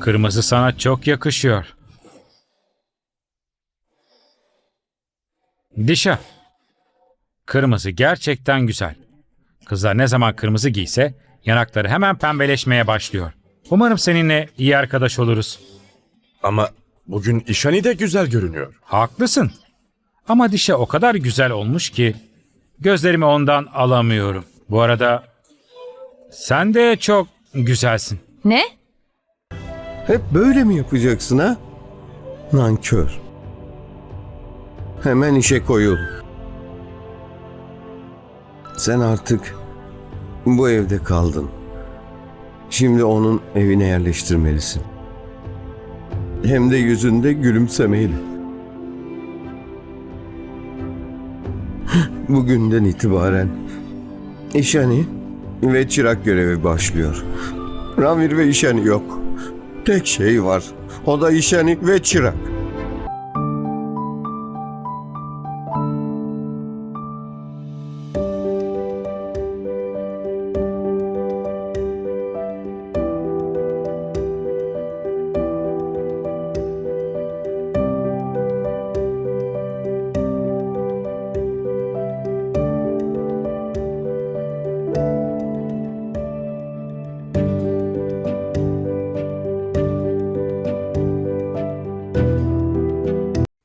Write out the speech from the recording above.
Kırmızı sana çok yakışıyor. Dişa. Kırmızı gerçekten güzel. Kızlar ne zaman kırmızı giyse yanakları hemen pembeleşmeye başlıyor. Umarım seninle iyi arkadaş oluruz. Ama bugün İşani de güzel görünüyor. Haklısın. Ama dişe o kadar güzel olmuş ki gözlerimi ondan alamıyorum. Bu arada sen de çok güzelsin. Ne? Hep böyle mi yapacaksın ha? Nankör. Hemen işe koyul. Sen artık bu evde kaldın. Şimdi onun evine yerleştirmelisin. Hem de yüzünde gülümsemeyle. Bugünden itibaren İşani ve çırak görevi başlıyor. Ramir ve İşani yok. Tek şey var. O da İşani ve çırak.